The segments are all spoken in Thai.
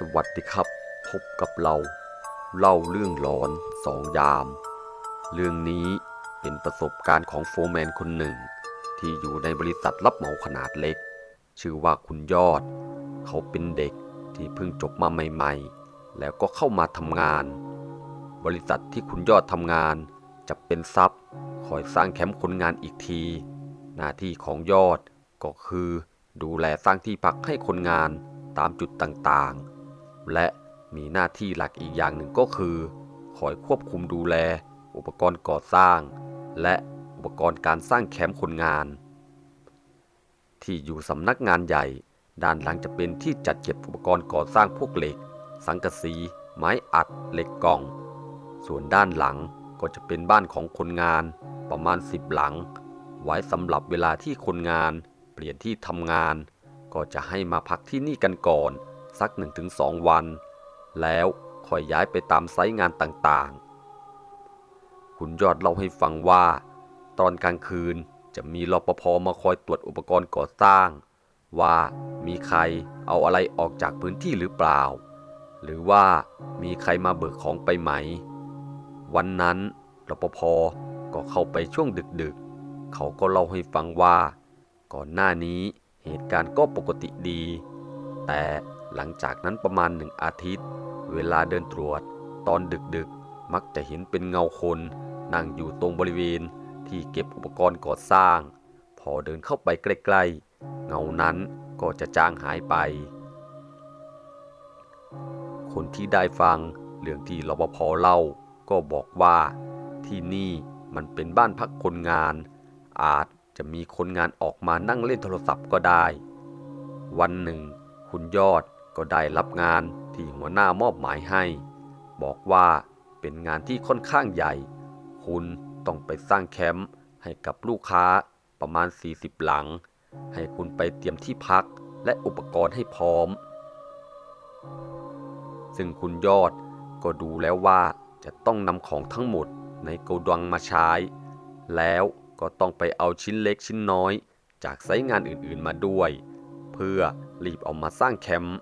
สวัสดีครับ พบกับเรา เล่าเรื่องหลอนสองยาม เรื่องนี้เป็นประสบการณ์ของโฟร์แมนคนหนึ่ง ที่อยู่ในบริษัทรับเหมาขนาดเล็ก ชื่อว่าคุณยอด เขาเป็นเด็กที่เพิ่งจบมาใหม่ ๆ แล้วก็เข้ามาทำงาน บริษัทที่คุณยอดทำงานจะเป็นทรัพย์คอยสร้างแคมป์คนงานอีกที หน้าที่ของยอดก็คือ ดูแลสร้างที่พักให้คนงานตามจุดต่างๆ และมีหน้าที่หลักอีกอย่างหนึ่งก็คือ คอยควบคุมดูแล อุปกรณ์ก่อสร้าง และอุปกรณ์การสร้างแคมป์คนงาน ที่อยู่สำนักงานใหญ่ ด้านหลังจะเป็นที่จัดเก็บอุปกรณ์ก่อสร้างพวกเหล็ก สังกะสี ไม้อัด เหล็กกล่อง ส่วนด้านหลังก็จะเป็นบ้านของคนงานประมาณ 10 หลัง ไว้สำหรับเวลาที่คนงาน เปลี่ยนที่ทำงาน ก็จะให้มาพักที่นี่กันก่อน สัก 1-2 วัน แล้วค่อยย้ายไปตามไซต์งานต่างๆ คุณยอดเล่าให้ฟังว่า ตอนกลางคืนจะมีรปภมาคอยตรวจอุปกรณ์ก่อสร้าง ว่ามีใครเอาอะไรออกจากพื้นที่หรือเปล่า หรือว่ามีใครมาเบิกของไปไหม วันนั้นรปภก็เข้าไปช่วงดึกๆ เขาก็เล่าให้ฟังว่า ก่อนหน้านี้เหตุการณ์ก็ปกติดี แต่ หลังจากนั้นประมาณหนึ่งอาทิตย์ เวลาเดินตรวจ ตอนดึกๆ มักจะเห็นเป็นเงาคนนั่งอยู่ตรงบริเวณที่เก็บอุปกรณ์ก่อสร้าง พอเดินเข้าไปใกล้ๆ เงานั้นก็จะจางหายไป คนที่ได้ฟังเรื่องที่รปภเล่าก็บอกว่าที่นี่มันเป็นบ้านพักคนงาน อาจจะมีคนงานออกมานั่งเล่นโทรศัพท์ก็ได้ วันหนึ่ง คุณยอด ก็ได้รับงานที่หัวหน้ามอบหมายให้ บอกว่าเป็นงานที่ค่อนข้างใหญ่ คุณต้องไปสร้างแคมป์ให้กับลูกค้าประมาณ 40 หลัง ให้คุณไปเตรียมที่พักและอุปกรณ์ให้พร้อม ซึ่งคุณยอดก็ดูแล้วว่าจะต้องนำของทั้งหมดในโกดังมาใช้ แล้วก็ต้องไปเอาชิ้นเล็กชิ้นน้อย จากไซต์งานอื่นๆมาด้วย เพื่อรีบเอามาสร้างแคมป์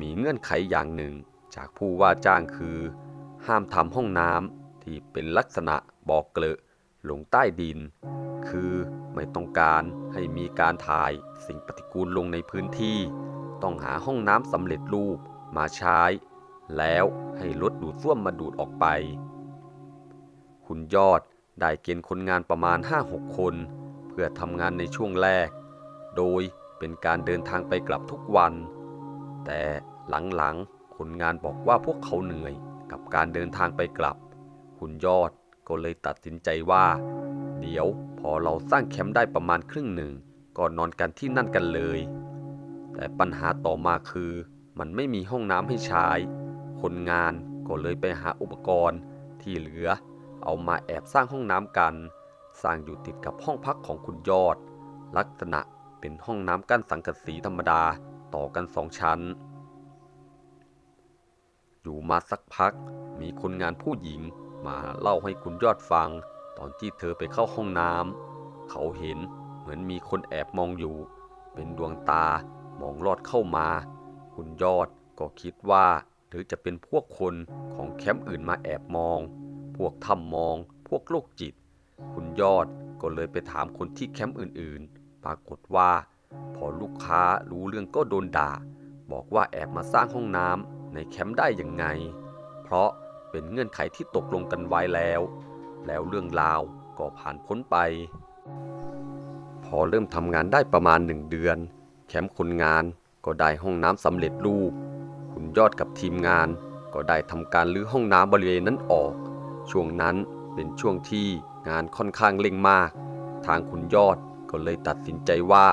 มีเงื่อนไขอย่างหนึ่ง จากผู้ว่าจ้างคือ ห้ามทำห้องน้ำที่เป็นลักษณะบ่อเกลอะลงใต้ดิน คือไม่ต้องการให้มีการถ่ายสิ่งปฏิกูลลงในพื้นที่ ต้องหาห้องน้ำสำเร็จรูปมาใช้ แล้วให้รถดูดซ่วมมาดูดออกไป คุณยอดได้เกณฑ์คนงานประมาณ 5-6 คน เพื่อทำงานในช่วงแรก โดยเป็นการเดินทางไปกลับทุกวัน แต่หลังๆคนงานบอกว่าพวกเขาเหนื่อยกับการเดินทางไปกลับ คุณยอดก็เลยตัดสินใจว่า เดี๋ยวพอเราสร้างแคมป์ได้ประมาณครึ่งหนึ่งก็นอนกันที่นั่นกันเลย แต่ปัญหาต่อมาคือ มันไม่มีห้องน้ำให้ใช้ คนงานก็เลยไปหาอุปกรณ์ที่เหลือ เอามาแอบสร้างห้องน้ำกัน สร้างอยู่ติดกับห้องพักของคุณยอด ลักษณะเป็นห้องน้ำกั้นสังกะสีธรรมดา ต่อกันสองชั้น อยู่มาสักพักมีคนงานผู้หญิงมาเล่าให้คุณยอดฟัง ตอนที่เธอไปเข้าห้องน้ำเขาเห็นเหมือนมีคนแอบมองอยู่ เป็นดวงตามองลอดเข้ามา คุณยอดก็คิดว่า หรือจะเป็นพวกคนของแคมป์อื่นมาแอบมอง พวกทำมอง พวกโรคจิต คุณยอดก็เลยไปถามคนที่แคมป์อื่นๆ ปรากฏว่า พอลูกค้ารู้เรื่องก็โดนด่า บอกว่าแอบมาสร้างห้องน้ำในแคมป์ได้ยังไง เพราะเป็นเงื่อนไขที่ตกลงกันไว้แล้ว แล้วเรื่องราวก็ผ่านพ้นไป พอเริ่มทำงานได้ประมาณหนึ่งเดือน แคมป์คนงานก็ได้ห้องน้ำสำเร็จรูป คุณยอดกับทีมงานก็ได้ทำการรื้อห้องน้ำบริเวณนั้นออก ช่วงนั้นเป็นช่วงที่งานค่อนข้างเร่งมาก ทางคุณยอดก็เลยตัดสินใจว่า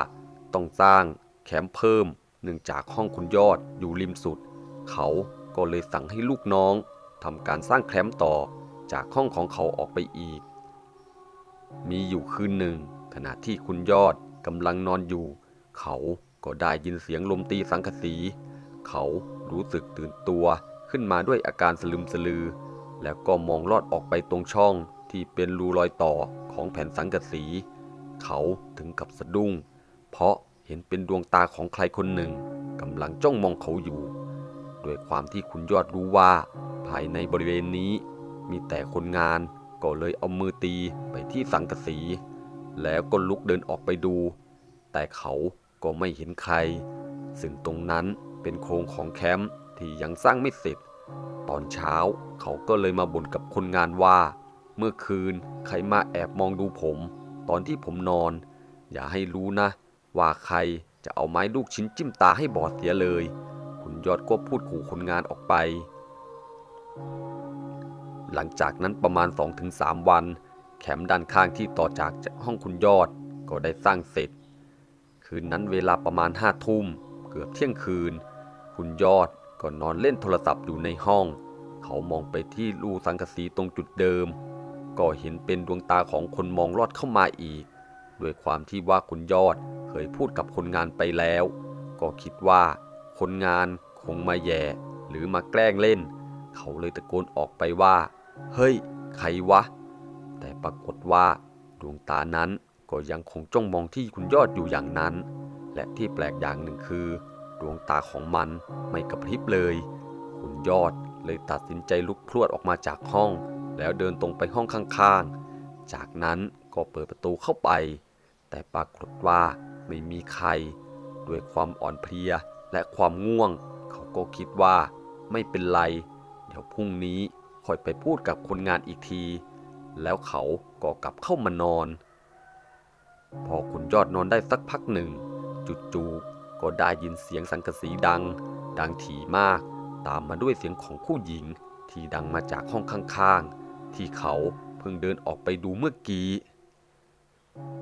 ต้องสร้างแคมป์เพิ่มเนื่องจากห้องคุณยอดอยู่ริมสุด เขาก็เลยสั่งให้ลูกน้องทำการสร้างแคมป์ต่อจากห้องของเขาออกไปอีก มีอยู่คืนหนึ่ง ขณะที่คุณยอดกำลังนอนอยู่ เขาก็ได้ยินเสียงลมตีสังกะสี เขารู้สึกตื่นตัวขึ้นมาด้วยอาการสลึมสลือ แล้วก็มองลอดออกไปตรงช่องที่เป็นรูรอยต่อของแผ่นสังกะสี เขาถึงกับสะดุ้ง เพราะเห็นเป็นดวงตาของใครคนหนึ่งกำลังจ้องมองเขาอยู่ ด้วยความที่คุณยอดรู้ว่า ภายในบริเวณนี้มีแต่คนงาน ก็เลยเอามือตีไปที่สังกะสี แล้วก็ลุกเดินออกไปดู แต่เขาก็ไม่เห็นใคร ซึ่งตรงนั้นเป็นโครงของแคมป์ที่ยังสร้างไม่เสร็จ ตอนเช้าเขาก็เลยมาบ่นกับคนงานว่า เมื่อคืนใครมาแอบมองดูผม ตอนที่ผมนอน อย่าให้รู้นะ ว่าใครจะเอาไม้ลูกชิ้นจิ้มตาให้บอดเสียเลย คุณยอดก็พูดขู่คนงานออกไป หลังจากนั้นประมาณ 2-3 วัน แคมป์ด้านข้างที่ต่อจากห้องคุณยอดก็ได้สร้างเสร็จ คืนนั้นเวลาประมาณห้าทุ่ม เกือบเที่ยงคืน คุณยอดก็นอนเล่นโทรศัพท์อยู่ในห้อง เขามองไปที่รูสังกะสีตรงจุดเดิม ก็เห็นเป็นดวงตาของคนมองลอดเข้ามาอีก ด้วยความที่ว่าคุณยอด เคยพูดกับคนงานไปแล้ว ก็คิดว่าคนงานคงมาแย่หรือมาแกล้งเล่น เขาเลยตะโกนออกไปว่า เฮ้ย ใครวะ แต่ปรากฏว่า ดวงตานั้นก็ยังคงจ้องมองที่คุณยอดอยู่อย่างนั้น และที่แปลกอย่างหนึ่งคือ ดวงตาของมันไม่กระพริบเลย คุณยอดเลยตัดสินใจลุกพรวดออกมาจากห้อง แล้วเดินตรงไปห้องข้างๆ จากนั้นก็เปิดประตูเข้าไป แต่ปรากฏว่าไม่มีใคร ด้วยความอ่อนเพลียและความง่วง เขาก็คิดว่าไม่เป็นไร เดี๋ยวพรุ่งนี้ค่อยไปพูดกับคนงานอีกที แล้วเขาก็กลับเข้ามานอน พอคุณยอดนอนได้สักพักหนึ่ง จู่ๆก็ได้ยินเสียงสังกะสีดัง ดังถี่มาก ตามมาด้วยเสียงของผู้หญิงที่ดังมาจากห้องข้างๆ ที่เขาเพิ่งเดินออกไปดูเมื่อกี้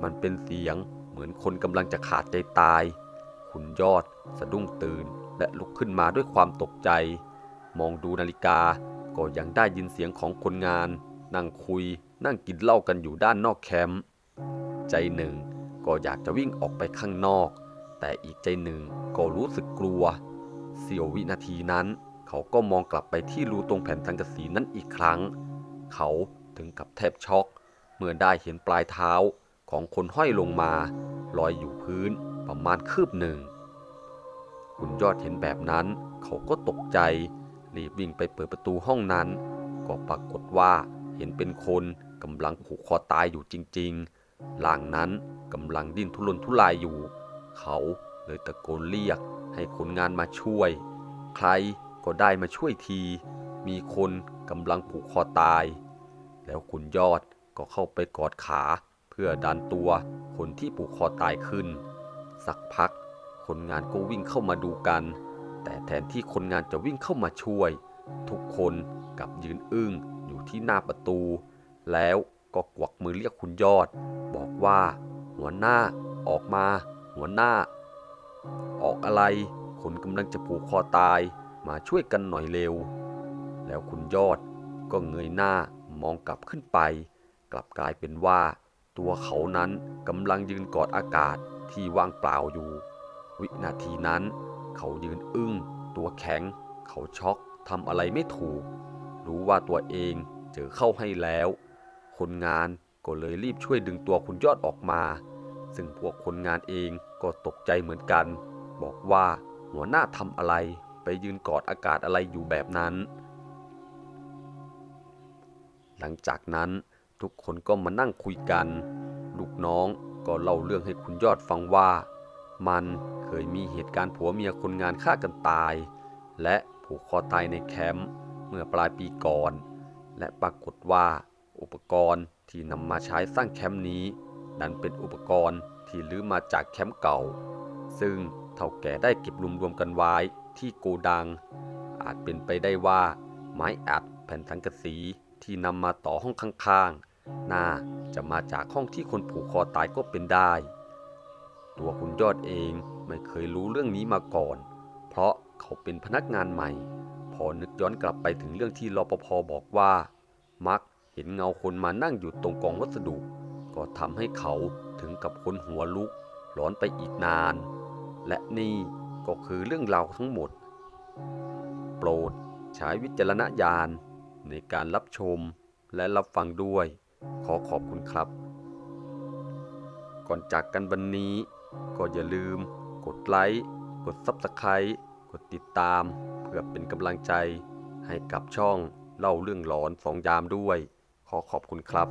มันเป็นเสียงเหมือนคนกำลังจะขาดใจตาย คุณยอดสะดุ้งตื่นและลุกขึ้นมาด้วยความตกใจ มองดูนาฬิกาก็ยังได้ยินเสียงของคนงาน นั่งคุยนั่งกินเหล้ากันอยู่ด้านนอกแคมป์ใจหนึ่งก็อยากจะวิ่งออกไปข้างนอก แต่อีกใจหนึ่งก็รู้สึกกลัว เสียววินาทีนั้น เขาก็มองกลับไปที่รูตรงแผ่นสังกะสีนั้นอีกครั้ง เขาถึงกับแทบช็อก เมื่อได้เห็นปลายเท้า ของคนห้อยลงมาลอยอยู่พื้นประมาณคืบหนึ่ง คุณยอดเห็นแบบนั้นเขาก็ตกใจ รีบวิ่งไปเปิดประตูห้องนั้น ก็ปรากฏว่าเห็นเป็นคนกำลังผูกคอตายอยู่จริงๆร่างนั้นกำลังดิ้นทุรนทุรายอยู่ เขาเลยตะโกนเรียกให้คนงานมาช่วย ใครก็ได้มาช่วยที มีคนกำลังผูกคอตาย แล้วคุณยอดก็เข้าไปกอดขา พื่อดันตัวคนที่ผูกคอตายขึ้น สักพัก คนงานก็วิ่งเข้ามาดูกัน แต่แทนที่คนงานจะวิ่งเข้ามาช่วย ทุกคนกลับยืนอึ้งอยู่ที่หน้าประตู แล้วก็กวักมือเรียกคุณยอด บอกว่า หัวหน้าออกมา หัวหน้า ออกอะไร คนกำลังจะผูกคอตายมาช่วยกันหน่อยเร็ว แล้วคุณยอดก็เงยหน้ามองกลับขึ้นไป กลับกลายเป็นว่า ตัวเขานั้นกำลังยืนกอดอากาศที่ว่างเปล่าอยู่ วินาทีนั้น เขายืนอึ้ง ตัวแข็ง เขาช็อกทำอะไรไม่ถูก รู้ว่าตัวเองเจอเข้าให้แล้ว คนงานก็เลยรีบช่วยดึงตัวคุณยอดออกมา ซึ่งพวกคนงานเองก็ตกใจเหมือนกัน บอกว่าหัวหน้าทำอะไร ไปยืนกอดอากาศอะไรอยู่แบบนั้น หลังจากนั้น ทุกคนก็มานั่งคุยกัน ลูกน้องก็เล่าเรื่องให้คุณยอดฟังว่า มันเคยมีเหตุการณ์ผัวเมียคนงานฆ่ากันตาย และผูกคอตายในแคมป์เมื่อปลายปีก่อน และปรากฏว่า อุปกรณ์ที่นำมาใช้สร้างแคมป์นี้ นั้นเป็นอุปกรณ์ที่ลื้อมาจากแคมป์เก่า ซึ่งเท่าแก่ได้เก็บรวมๆกันไว้ที่โกดัง อาจเป็นไปได้ว่า ไม้อัดแผ่นสังกะสีที่นำมาต่อห้องข้างๆ น่าจะมาจากห้องที่คนผูกคอตายก็เป็นได้ ตัวคุณยอดเองไม่เคยรู้เรื่องนี้มาก่อน เพราะเขาเป็นพนักงานใหม่ พอนึกย้อนกลับไปถึงเรื่องที่รปภบอกว่า มักเห็นเงาคนมานั่งอยู่ตรงกองวัสดุ ก็ทำให้เขาถึงกับคนหัวลุกร้อนไปอีกนาน และนี่ก็คือเรื่องราวทั้งหมด โปรดใช้วิจารณญาณในการรับชมและรับฟังด้วย ขอขอบคุณครับ ก่อนจากกันวันนี้ ก็อย่าลืม กดไลค์ กด Subscribe กดติดตาม เพื่อเป็นกำลังใจ ให้กับช่องเล่าเรื่องหลอนสองยามด้วย ขอขอบคุณครับ